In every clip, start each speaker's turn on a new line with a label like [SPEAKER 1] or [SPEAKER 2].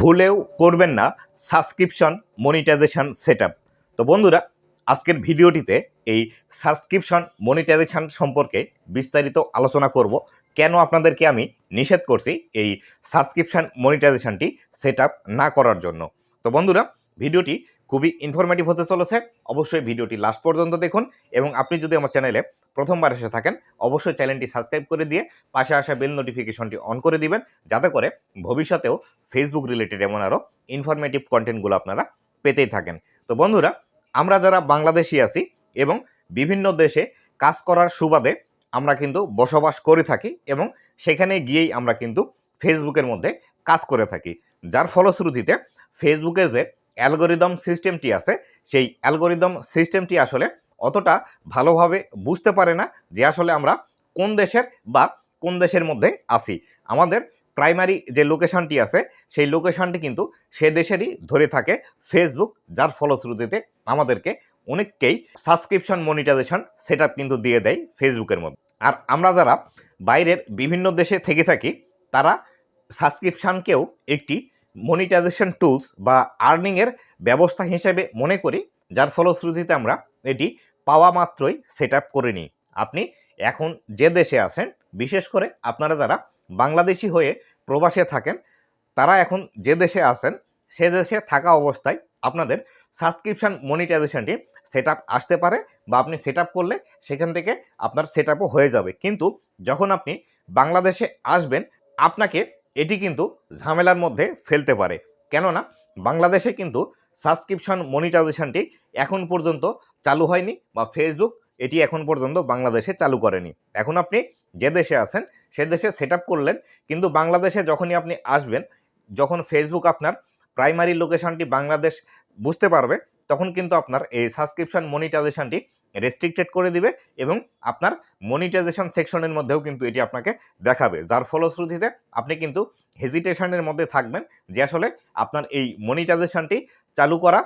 [SPEAKER 1] ভুলেও করবেন না সাবস্ক্রিপশন মনিটাইজেশান সেট তো বন্ধুরা, আজকের ভিডিওটিতে এই সাবস্ক্রিপশন মনিটাইজেশান সম্পর্কে বিস্তারিত আলোচনা করব। কেন আপনাদেরকে আমি নিষেধ করছি এই সাবস্ক্রিপশান মনিটাইজেশানটি সেট না করার জন্য? তো বন্ধুরা, ভিডিওটি খুবই ইনফরমেটিভ হতে চলেছে। অবশ্যই ভিডিওটি লাস্ট পর্যন্ত দেখুন এবং আপনি যদি আমার চ্যানেলে প্রথমবার এসে থাকেন, অবশ্যই চ্যানেলটি সাবস্ক্রাইব করে দিয়ে পাশে আসা বেল নোটিফিকেশনটি অন করে দিবেন। যাতে করে ভবিষ্যতেও ফেসবুক রিলেটেড এমন আরও ইনফরমেটিভ কন্টেন্টগুলো আপনারা পেতেই থাকেন। তো বন্ধুরা, আমরা যারা বাংলাদেশি আছি এবং বিভিন্ন দেশে কাজ করার সুবাদে আমরা কিন্তু বসবাস করে থাকি এবং সেখানে গিয়েই আমরা কিন্তু ফেসবুকের মধ্যে কাজ করে থাকি। যার ফলশ্রুতিতে ফেসবুকে যে অ্যালগোরিদম সিস্টেমটি আছে, সেই অ্যালগোরিদম সিস্টেমটি আসলে অতটা ভালোভাবে বুঝতে পারে না যে আসলে আমরা কোন দেশের বা কোন দেশের মধ্যে আছি। আমাদের প্রাইমারি যে লোকেশনটি আছে, সেই লোকেশনটি কিন্তু সে দেশেরই ধরে থাকে ফেসবুক যার ফলশ্রুতিতে আমাদেরকে অনেককেই সাবস্ক্রিপশন মনিটাইজেশন সেট কিন্তু দিয়ে দেয় ফেসবুকের মধ্যে। আর আমরা যারা বাইরের বিভিন্ন দেশে থেকে থাকি, তারা সাবস্ক্রিপশানকেও একটি মনিটাইজেশন টুলস বা আর্নিংয়ের ব্যবস্থা হিসেবে মনে করি, যার ফলশ্রুতিতে আমরা এটি পাওয়া মাত্রই সেট আপ করে নিই। আপনি এখন যে দেশে আছেন, বিশেষ করে আপনারা যারা বাংলাদেশি হয়ে প্রবাসে থাকেন, তারা এখন যে দেশে আছেন, সে দেশে থাকা অবস্থায় আপনাদের সাবস্ক্রিপশান মনিটাইজেশনটি সেট আসতে পারে বা আপনি সেট করলে সেখান থেকে আপনার সেট হয়ে যাবে। কিন্তু যখন আপনি বাংলাদেশে আসবেন, আপনাকে এটি কিন্তু ঝামেলার মধ্যে ফেলতে পারে। কেননা বাংলাদেশে কিন্তু সাবস্ক্রিপশন মনিটাইজেশনটি এখন পর্যন্ত চালু হয়নি বা ফেসবুক এটি এখন পর্যন্ত বাংলাদেশে চালু করেনি। এখন আপনি যে দেশে আছেন, সে দেশে সেট করলেন, কিন্তু বাংলাদেশে যখনই আপনি আসবেন, যখন ফেসবুক আপনার প্রাইমারি লোকেশনটি বাংলাদেশ বুঝতে পারবে, তখন কিন্তু আপনার এই সাবস্ক্রিপশন মনিটাইজেশনটি রেস্ট্রিক্টেড করে দিবে এবং আপনার মনিটাইজেশন সেকশনের মধ্যেও কিন্তু এটি আপনাকে দেখাবে। যার ফলশ্রুতিতে আপনি কিন্তু হেজিটেশনের মধ্যে থাকবেন যে আসলে আপনার এই মনিটাইজেশনটি চালু করা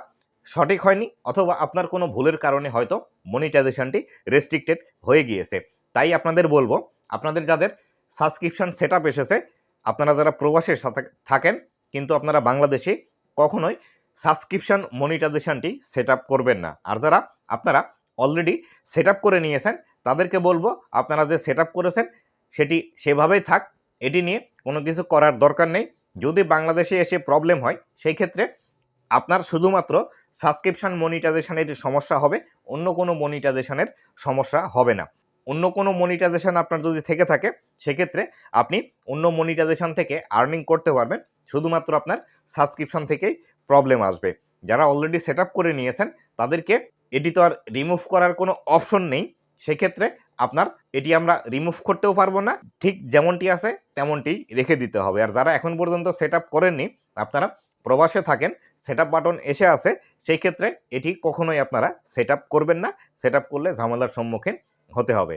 [SPEAKER 1] সঠিক হয়নি অথবা আপনার কোনো ভুলের কারণে হয়তো মনিটাইজেশনটি রেস্ট্রিক্টেড হয়ে গিয়েছে। তাই আপনাদের বলব, আপনাদের যাদের সাবস্ক্রিপশন সেট এসেছে, আপনারা যারা প্রবাসের সাথে থাকেন, কিন্তু আপনারা বাংলাদেশে কখনোই সাবস্ক্রিপশন মনিটাইজেশনটি সেট করবেন না। আর যারা আপনারা অলরেডি সেট করে নিয়েছেন। তাদেরকে বলব, আপনারা যে সেট করেছেন, সেটি সেভাবেই থাক। এটি নিয়ে কোনো কিছু করার দরকার নেই। যদি বাংলাদেশে এসে প্রবলেম হয়, সেই ক্ষেত্রে আপনার শুধুমাত্র সাবস্ক্রিপশান মনিটাইজেশানের সমস্যা হবে, অন্য কোনো মনিটাইজেশানের সমস্যা হবে না। অন্য কোনো মনিটাইজেশান আপনার যদি থেকে থাকে, সেক্ষেত্রে আপনি অন্য মনিটাইজেশন থেকে আর্নিং করতে পারবেন। শুধুমাত্র আপনার সাবস্ক্রিপশন থেকেই প্রবলেম আসবে। যারা অলরেডি সেট করে নিয়েছেন, তাদেরকে এটি তো আর রিমুভ করার কোনো অপশন নেই। সেক্ষেত্রে আপনার এটি আমরা রিমুভ করতেও পারব না। ঠিক যেমনটি আছে, তেমনটি রেখে দিতে হবে। আর যারা এখন পর্যন্ত সেট আপ করেননি, আপনারা প্রবাসে থাকেন সেট আপ বাটন এসে আছে, সেই ক্ষেত্রে এটি কখনোই আপনারা সেট আপ করবেন না। সেট আপ করলে ঝামেলার সম্মুখীন হতে হবে।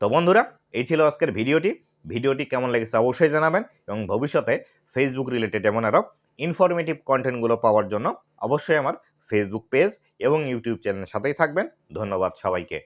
[SPEAKER 1] তো বন্ধুরা, এই ছিল আজকের ভিডিওটি। ভিডিওটি কেমন লেগেছে অবশ্যই জানাবেন এবং ভবিষ্যতে ফেসবুক রিলেটেড এমন আরও ইনফরমেটিভ কন্টেন্টগুলো পাওয়ার জন্য অবশ্যই আমার ফেসবুক পেজ এবং ইউটিউব চ্যানেলের সাথেই থাকবেন। ধন্যবাদ সবাইকে।